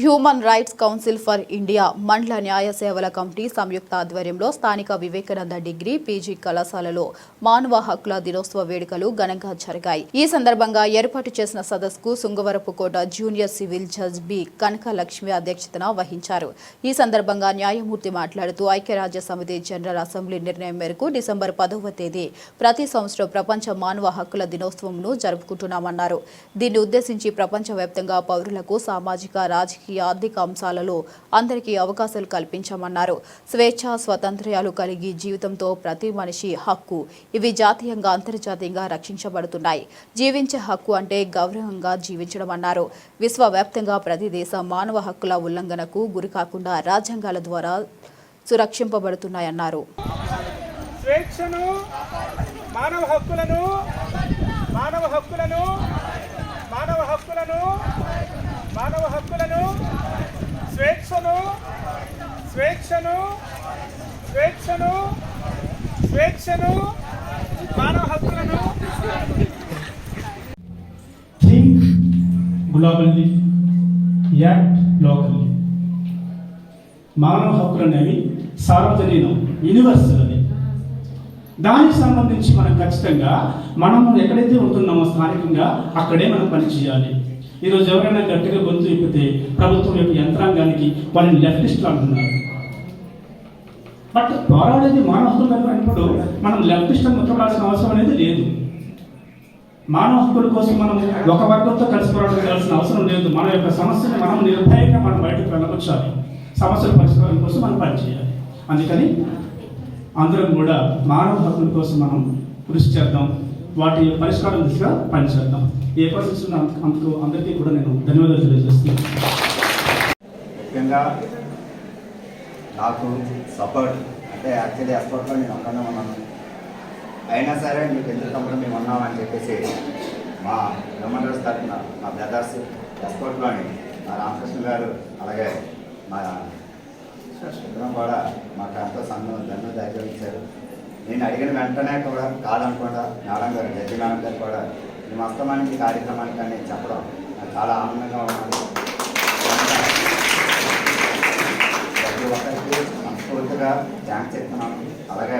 Human rights council for India మండల న్యాయ సేవల కమిటీ సంయుక్త ఆధ్వర్యంలో స్థానిక వివేకానంద డిగ్రీ పీజీ కళాశాలలో మానవ హక్కుల దినోత్సవ వేడుకలు ఘనంగా జరిగాయి. ఈ సందర్భంగా ఏర్పాటు చేసిన సదస్సుకు Sungavarapukota junior civil judge B Kanakalakshmi అధ్యక్షతన వహించారు. ఈ సందర్భంగా న్యాయమూర్తి మాట్లాడుతూ ఐక్యరాజ్య సమితి జనరల్ అసెంబ్లీ నిర్ణయం మేరకు డిసెంబర్ పదవ తేదీ ప్రతి సంవత్సరం ప్రపంచ మానవ హక్కుల దినోత్సవంను జరుపుకుంటున్నామన్నారు. దీన్ని ఉద్దేశించి ప్రపంచవ్యాప్తంగా పౌరులకు సామాజిక రాజకీయ ఆర్థిక అంశాలలో అందరికీ అవకాశాలు కల్పించామన్నారు. స్వేచ్ఛ స్వతంత్ర్యాలు కలిగి జీవితంతో ప్రతి మనిషి హక్కు ఇవి జాతీయంగా అంతర్జాతీయంగా రక్షించబడుతున్నాయి. జీవించే హక్కు అంటే గౌరవంగా జీవించడం అన్నారు విశ్వవ్యాప్తంగా ప్రతి దేశం మానవ హక్కుల ఉల్లంఘనకు గురి కాకుండా రాజ్యాంగాల ద్వారా సురక్షింపబడుతున్నాయన్నారు. స్వేచ్ఛను మానవ హక్కులను మానవ హక్కులను మానవ హక్కులను మానవ హక్కులను స్వేచ్ఛను స్వేచ్ఛను స్వేచ్ఛను మానవ హక్కులను. థింక్ గ్లోబల్లీ యాక్ట్ లోకల్లీ మానవ హక్కులు అనేవి సార్వజనీనం యూనివర్సల్ అని దానికి సంబంధించి మనం ఖచ్చితంగా మనం ఎక్కడైతే ఉంటున్నామో స్థానికంగా అక్కడే మనం పని చేయాలి. ఈరోజు ఎవరైనా గట్టిగా గొంతు ఇప్పితే ప్రభుత్వం యొక్క యంత్రాంగానికి వాళ్ళని లెఫ్టిస్టులు అంటున్నారు. బట్ పోరాడేది మానవ హక్కులు మీద మనం లెఫ్టిస్ట్ ముట్టబడాల్సిన అవసరం అనేది లేదు మానవ హక్కుల కోసం మనం ఒక వర్గంతో కలిసి పోరాడాల్సిన అవసరం లేదు మన యొక్క సమస్యని మనం నిర్భయంగా మనం బయటకు వెళ్ళకొచ్చాలి సమస్యల పరిష్కారం కోసం మనం పనిచేయాలి అందుకని అందరం కూడా మానవ హక్కుల కోసం మనం కృషి చేద్దాం వాటి పరిష్కారం దిశగా పనిచేద్దాం ఏ పరిస్థితులు అందుకు అందరికీ కూడా నేను ధన్యవాదాలు తెలియజేస్తున్నాను నాకు సపోర్ట్ అంటే యాక్చువల్లీ ఎస్పోర్ట్లో నేను ఒక్కనే ఉన్నాను. అయినా సరే మీకు ఎందుకు తమ్ముడు మేము ఉన్నామని చెప్పేసి మా కమాండర్స్ తరఫున మా బ్రదర్స్ ఎస్పోర్ట్లోని మా రామకృష్ణ గారు అలాగే మా శుభ్రం కూడా మాకు ఎంతో సంఘం ధన్ను దగ్గర ఇచ్చారు నేను అడిగిన వెంటనే కూడా కాదనకుండా మేడం గారు జడ్జి మేడం గారు కూడా మేము వస్తామని కార్యక్రమానికి అని చెప్పడం నాకు చాలా ఆనందంగా ఉన్నాను ముందుగా థ్యాంక్స్ చెప్తున్నాను అలాగే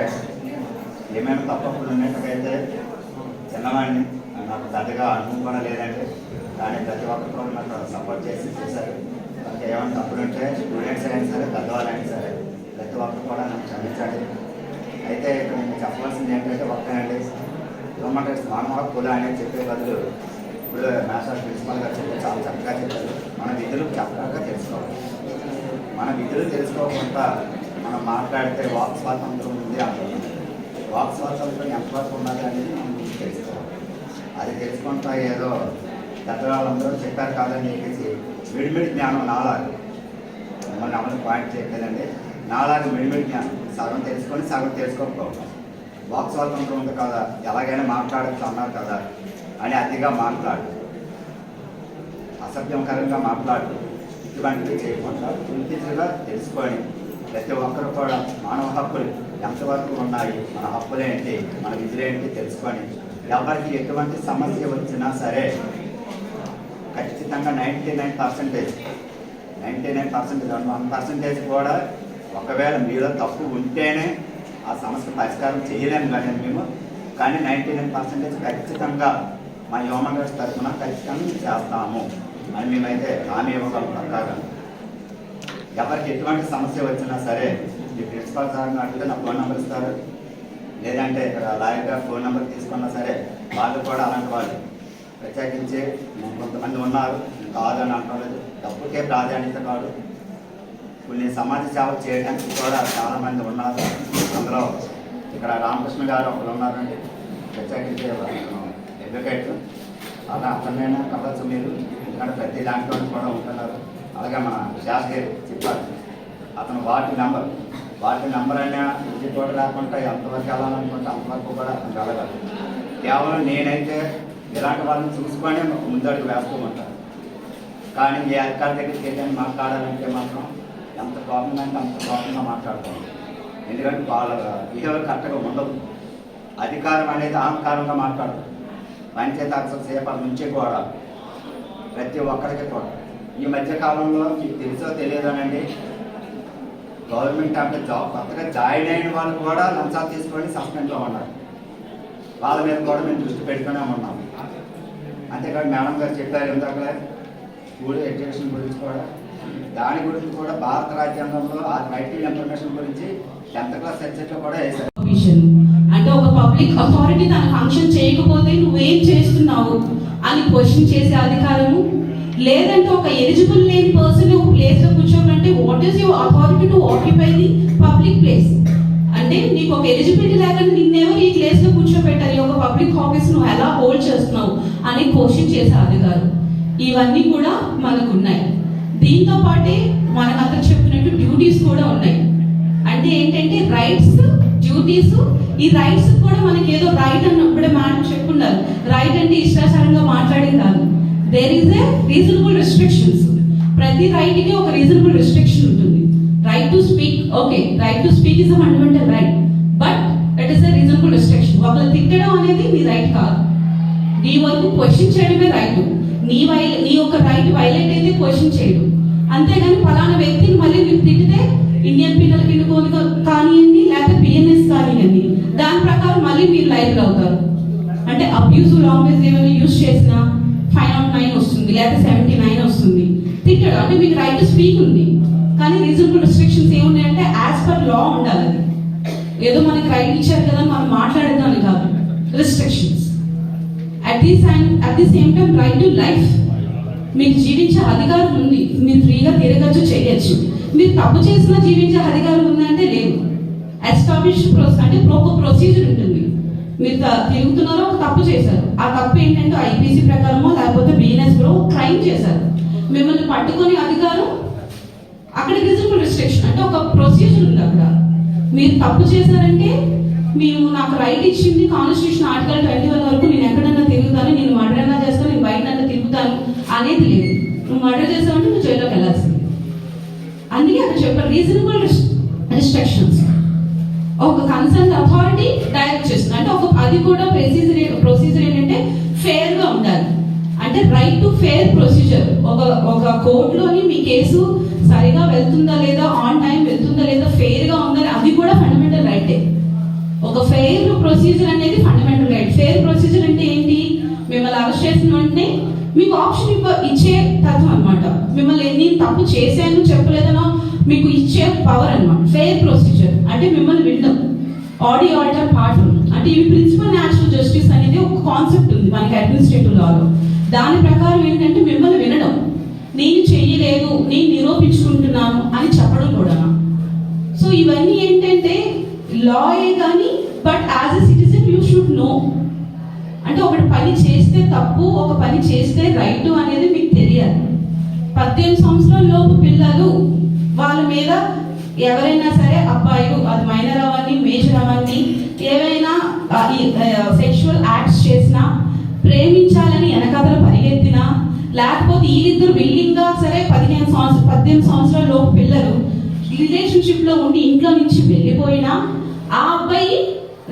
ఏమైనా తప్పప్పుడు ఉన్నట్టుకైతే చిన్నవాడిని నాకు పెద్దగా అనుభవం కూడా లేదంటే కానీ ప్రతి ఒక్కరు కూడా నాకు సపోర్ట్ చేసి చేశారు. నాకు ఏమైనా తప్పులు ఉంటే స్టూడెంట్స్ అయినా సరే పెద్దవాళ్ళైనా సరే ప్రతి ఒక్కరు కూడా నన్ను క్షమించాలి అయితే ఇక్కడ నేను చెప్పవలసింది ఏంటంటే ఒక్కనండి. ఇవ్వమంటే మానవ కుల అనేది చెప్పే బదులు ఇప్పుడు మాస్టర్ ప్రిన్సిపల్ గారు చెప్పి చాలా చక్కగా చెప్పారు. మన విధులు చక్కగా తెలుసుకోవాలి. మన విధులు తెలుసుకోకుండా మనం మాట్లాడితే వాక్ స్వాతంత్రం ఉంది అంటున్నాం వాక్ స్వాతంత్రం ఎంతవరకు ఉన్నది అనేది మనం తెలుసుకోవాలి. అది తెలుసుకుంటా ఏదో పెద్దవాళ్ళందరూ చెప్పారు కాదని చెప్పేసి విడిమిడి జ్ఞానం నాలాగు. మిమ్మల్ని అమలు పాయింట్ చెప్పేదండి నాలాగు విడిమిడి జ్ఞానం. సగం తెలుసుకొని సగం తెలుసుకోకపోవడం. వాక్ స్వాతంత్రం ఉంది కదా ఎలాగైనా మాట్లాడచ్చు అన్నారు కదా అని అతిగా మాట్లాడు అసభ్యంకరంగా మాట్లాడు ఇటువంటివి చేయకుండా పూర్తిగా తెలుసుకొని ప్రతి ఒక్కరు కూడా మానవ హక్కులు ఎంతవరకు ఉన్నాయి? మన హక్కులేంటి మన విధులేంటి తెలుసుకొని ఎవరికి ఎటువంటి సమస్య వచ్చినా సరే ఖచ్చితంగా ninety nine percentage ninety nine percentage one percentage కూడా ఒకవేళ మీలో తప్పు ఉంటేనే ఆ సమస్య పరిష్కారం చేయలేము కానీ మేము. కానీ నైంటీ నైన్ పర్సెంటేజ్ ఖచ్చితంగా మా హ్యూమన్ రైట్స్ తరఫున ఖచ్చితంగా చేస్తాము. అని మేమైతే హామీ ఇవ్వగలం ప్రకారం. ఎవరికి ఎటువంటి సమస్య వచ్చినా సరే మీ ప్రిన్సిపాల్ సార్ అడిగితే నా ఫోన్ నెంబర్ ఇస్తారు. లేదంటే ఇక్కడ లాయర్ గారు ఫోన్ నెంబర్ తీసుకున్నా సరే వాళ్ళు కూడా అలాంటి వాళ్ళు ప్రత్యేకించి కొంతమంది ఉన్నారు. కాదని అంటలేదు డబ్బుకే ప్రాధాన్యత కాదు. కొన్ని సమాజ సేవ చేయడానికి కూడా చాలామంది ఉన్నారు. అందులో ఇక్కడ రామకృష్ణ గారు ఒకరు ఉన్నారండి. ప్రత్యేకించి అడ్వకేట్ అలా అతనైనా కావచ్చు మీరు. ఎందుకంటే ప్రతి దాంట్లో కూడా ఉంటున్నారు. అలాగే మన శాస్త్రి చెప్పారు అతను వాటి నెంబర్ వాటి నెంబర్ అయినా ఇంటి కూడా లేకుండా ఎంతవరకు వెళ్ళాలనుకుంటే అంతవరకు కూడా అతను వెళ్ళగలరు కేవలం నేనైతే ఇలాంటి వాళ్ళని చూసుకొని ముందడుగు వేస్తూ ఉంటాను కానీ ఏ అధికారి దగ్గరికి వెళ్ళి మాట్లాడాలంటే మాత్రం ఎంత కోపంగా అంటే అంత కోపంగా మాట్లాడుకోవాలి. ఎందుకంటే వాళ్ళ బిహేవియర్ కరెక్ట్గా ఉండదు. అధికారం అనేది అహంకారంగా మాట్లాడదు. పంచాయతీ అక్షర సేపటి నుంచే కూడా ప్రతి ఒక్కరికి కూడా. ఈ మధ్య కాలంలో మీకు తెలుసో తెలియదోనండి గవర్నమెంట్ అంటే జాబ్ కొత్తగా జాయిన్ అయిన వాళ్ళు కూడా లంచాలు తీసుకొని సస్పెండ్లో ఉన్నారు. వాళ్ళ మీద కూడా మేము దృష్టి పెట్టుకునే ఉన్నాం. అంతేకాదు మేడం గారు చెప్పారు ఇందాక స్కూల్ ఎడ్యుకేషన్ గురించి కూడా దాని గురించి కూడా భారత రాజ్యాంగంలో ఆ రైట్ టు ఇన్ఫర్మేషన్ గురించి టెన్త్ క్లాస్ సబ్జెక్ట్లో కూడా వేశారు. అంటే ఒక పబ్లిక్ అథారిటీ తన ఫంక్షన్ చేయకపోతే నువ్వేం చేస్తున్నావు అని క్వశ్చన్ చేసే అధికారము లేదంటే ఒక ఎలిజిబుల్ లేని పర్సన్ ఒక ప్లేస్లో కూర్చోమంటే what is your authority to occupy the public place అంటే నీకు ఒక ఎలిజిబిలిటీ లేకుండా నిన్నెవరు ఈ ప్లేస్లో కూర్చోబెట్టాలి. ఒక పబ్లిక్ ఆఫీస్ నువ్వు ఎలా హోల్డ్ చేస్తున్నావు అని క్వశ్చన్ చేసే అధికారం ఇవన్నీ కూడా మనకు ఉన్నాయి దీంతో పాటే మనకు అతను చెప్పినట్టు డ్యూటీస్ కూడా ఉన్నాయి. అంటే ఏంటంటే రైట్స్ డ్యూటీస్ ఈ రైట్స్ కూడా మనకి ఏదో రైట్ అన్నప్పుడే మేడం చెప్పున్నారు రైట్ అంటే ఇష్టాచారంగా మాట్లాడేది కాదు. There is a reasonable restrictions ప్రతి రైట్కి ఒక రీజనబుల్ రెస్ట్రిక్షన్ ఉంటుంది. Right to speak okay right to speak is a fundamental right but it is a reasonable restriction ఒకరు తిట్టడం అనేది నీ రైట్ కాదు. నీ వరకు క్వశ్చన్ చేయడమే రైట్ నీ వై నీ యొక్క రైట్ వైలేట్ అయితే క్వశ్చన్ చేయడం. అంతేగాని ఫలానా వ్యక్తిని మళ్ళీ మీరు తిట్టితే ఇండియన్ పీనల్ కింద కానివ్వండి లేకపోతే బిఎన్ఎస్ కానివ్వండి దాని ప్రకారం మళ్ళీ మీరు లైవ్ అవుతారు. అంటే అబ్యూజ్ లాంగ్వేజ్ ఏమైనా యూజ్ చేసినా లేకపోతే సెవెంటీ నైన్ వస్తుంది. తిట్టడం అంటే మీకు రైట్ టు స్పీక్ ఉంది. కానీ రీజనబుల్ రిస్ట్రిక్షన్స్ ఏమున్నాయంటే యాజ్ పర్ లా ఉండాలి అది. ఏదో మనకి రైట్ ఇచ్చారు కదా మనం మాట్లాడేదాన్ని కాదు. Restrictions at the same at the same time right to life మీకు జీవించే అధికారం ఉంది. మీరు ఫ్రీగా తిరగచ్చు చేయొచ్చు. మీరు తప్పు చేసినా జీవించే అధికారం ఉందంటే లేదు. ఎస్టాబ్లిష్ అంటే ఒక ప్రొసీజర్ ఉంటుంది. మీరు త- తిరుగుతున్నారో ఒక తప్పు చేశారు. ఆ తప్పు ఏంటంటే ఐపీసీ ప్రకారమో లేకపోతే బిఎన్ఎస్లో క్రైమ్ చేశారు. మిమ్మల్ని పట్టుకొని అధికారం అక్కడ రీజనబుల్ రిస్ట్రిక్షన్ అంటే ఒక ప్రొసీజర్ ఉంది అక్కడ. మీరు తప్పు చేశారంటే మేము నాకు రైట్ ఇచ్చింది కాన్స్టిట్యూషన్ ఆర్టికల్ ట్వంటీ వన్ వరకు నేను ఎక్కడన్నా తిరుగుతాను నేను మర్డర్ అన్నా చేస్తాను నేను బయట తిరుగుతాను అనేది లేదు. నువ్వు మర్డర్ చేసావంటే నువ్వు జైల్లోకి వెళ్ళాల్సింది. అందుకే అక్కడ చెప్పారు రీజనబుల్ రిస్ట్రిక్షన్ ఒక కన్సర్న్ అథారిటీ డైరెక్ట్ చేస్తుంది. అంటే ఒక అది కూడా ప్రొసీజర్ ప్రొసీజర్ ఏంటంటే ఫేర్గా ఉండాలి. అంటే రైట్ టు ఫేర్ ప్రొసీజర్ ఒక ఒక కోర్టులోని మీ కేసు సరిగా వెళ్తుందా లేదా ఆన్ టైం వెళ్తుందా లేదా ఫెయిర్గా ఉందా అది కూడా ఫండమెంటల్ రైటే ఒక ఫెయిర్ ప్రొసీజర్ అనేది ఫండమెంటల్ రైట్ ఫెయిర్ ప్రొసీజర్ అంటే ఏంటి? మిమ్మల్ని అరెస్ట్ చేసిన వెంటనే మీకు ఆప్షన్ ఇవ్వ ఇచ్చే తత్వం అన్నమాట. మిమ్మల్ని నేను తప్పు చేశాను మీకు ఇచ్చే పవర్ అన్నమాట. ఫెయిర్ ప్రొసీజర్ అంటే మిమ్మల్ని వినడం. ఆడియో ఆల్టర్ పార్ట్ అంటే ఇవి ప్రిన్సిపల్ న్యాచురల్ జస్టిస్ అనేది ఒక కాన్సెప్ట్ ఉంది మనకి అడ్మినిస్ట్రేటివ్ లాలో దాని ప్రకారం ఏంటంటే మిమ్మల్ని వినడం. నేను చెయ్యలేదు నేను నిరూపించుకుంటున్నాను అని చెప్పడం కూడా. సో ఇవన్నీ ఏంటంటే లాయే కానీ but as a citizen you should know అంటే ఒకటి పని చేస్తే తప్పు ఒక పని చేస్తే రైట్ అనేది మీకు తెలియాలి. పద్దెనిమిది సంవత్సరాల లోపు పిల్లలు వాళ్ళ మీద ఎవరైనా సరే అబ్బాయిలు అది మైనర్ అవన్నీ మేజర్ అవన్నీ ఏవైనా సెక్షువల్ యాక్ట్స్ చేసినా ప్రేమించాలని వెనకాతల పరిగెత్తినా లేకపోతే వీళ్ళిద్దరు విల్లింగ్గా సరే పదిహేను సంవత్సరం పద్దెనిమిది సంవత్సరాల లోపు పిల్లలు రిలేషన్షిప్లో ఉండి ఇంట్లో నుంచి వెళ్ళిపోయినా ఆ అబ్బాయి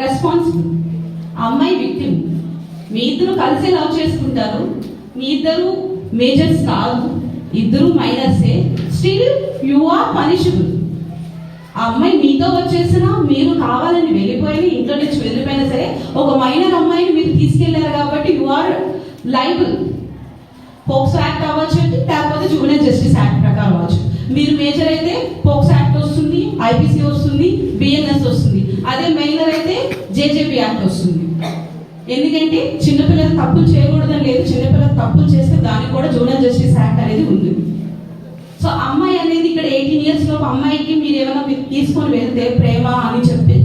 రెస్పాన్సిబుల్ అమ్మాయి విక్టిమ్ మీ ఇద్దరు కలిసి లవ్ చేసుకుంటారు. మీ ఇద్దరు మేజర్స్ కాదు. ఇద్దరు మైనర్సే స్టిల్ యు ఆర్ పనిషబుల్ ఆ అమ్మాయి మీతో వచ్చేసినా మీరు కావాలని వెళ్ళిపోయిన ఇంట్లో నుంచి వెళ్ళిపోయినా సరే ఒక మైనర్ అమ్మాయిని మీరు తీసుకెళ్ళారు కాబట్టి you are liable POCSO act అవ్వచ్చు లేకపోతే జూనియర్ జస్టిస్ యాక్ట్ ప్రకారం అవ్వచ్చు. మీరు మేజర్ అయితే పోక్సో యాక్ట్ వస్తుంది ఐపీసీ వస్తుంది బిఎన్ఎస్ వస్తుంది. అదే మైనర్ అయితే జేజేపీ యాక్ట్ వస్తుంది. ఎందుకంటే చిన్నపిల్లలు తప్పులు చేయకూడదని లేదు. చిన్నపిల్లలు తప్పులు చేస్తే దానికి కూడా జూనియర్ జస్టిస్ యాక్ట్ అనేది ఉంది. సో అమ్మాయి అనేది ఇక్కడ ఎయిటీన్ ఇయర్స్ లోపు అమ్మాయికి మీరు ఏమైనా మీరు తీసుకొని వెళ్తే ప్రేమ అని చెప్పి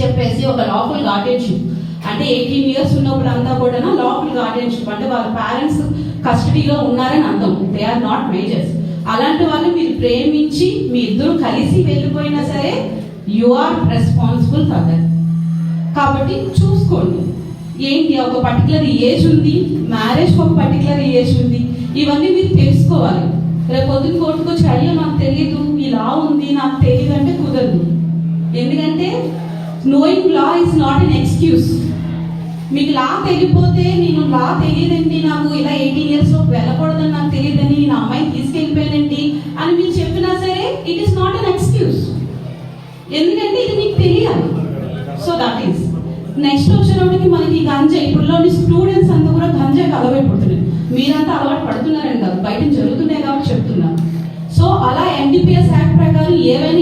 చెప్పేసి ఒక లాఫుల్ గార్డియన్షిప్ అంటే ఎయిటీన్ ఇయర్స్ ఉన్నప్పుడు అంతా కూడా లాఫుల్ గార్డియన్షిప్ అంటే వాళ్ళ పేరెంట్స్ కస్టడీలో ఉన్నారని అర్థం. దే ఆర్ నాట్ మేజర్స్ అలాంటి వాళ్ళు మీరు ప్రేమించి మీ ఇద్దరు కలిసి వెళ్ళిపోయినా సరే you are responsible for that కాబట్టి చూసుకోండి. ఏంటి? ఒక పర్టికులర్ ఏజ్ ఉంది మ్యారేజ్ ఒక పర్టికులర్ ఏజ్ ఉంది. ఇవన్నీ మీరు తెలుసుకోవాలి. రేపు పొద్దున్న కోర్టుకు వచ్చి అయ్యో నాకు తెలియదు ఇలా లా ఉంది నాకు తెలియదు అంటే కుదరదు. ఎందుకంటే knowing law is not an excuse మీకు లా తెలియపోతే నేను లా తెలియదండి నాకు ఇలా ఎయిటీన్ ఇయర్స్లో వెళ్ళకూడదని నాకు తెలియదని నేను అమ్మాయిని తీసుకెళ్ళిపోయానండి అని మీరు చెప్పినా సరే it is not an excuse ఎందుకంటే ఇది మీకు తెలియాలి. సో దట్ ఈస్ నెక్స్ట్ వచ్చేటప్పటికి మనకి గంజా ఇప్పుడులోని స్టూడెంట్స్ అంతా కూడా గంజాకి అలవైపోతున్నారు మీరంతా అలవాటు పడుతున్నారని కాదు బయట జరుగుతున్నాయి కాబట్టి చెప్తున్నా. సో అలా ఎన్డీపీఎస్ యాక్ట్ ప్రకారం ఏవైనా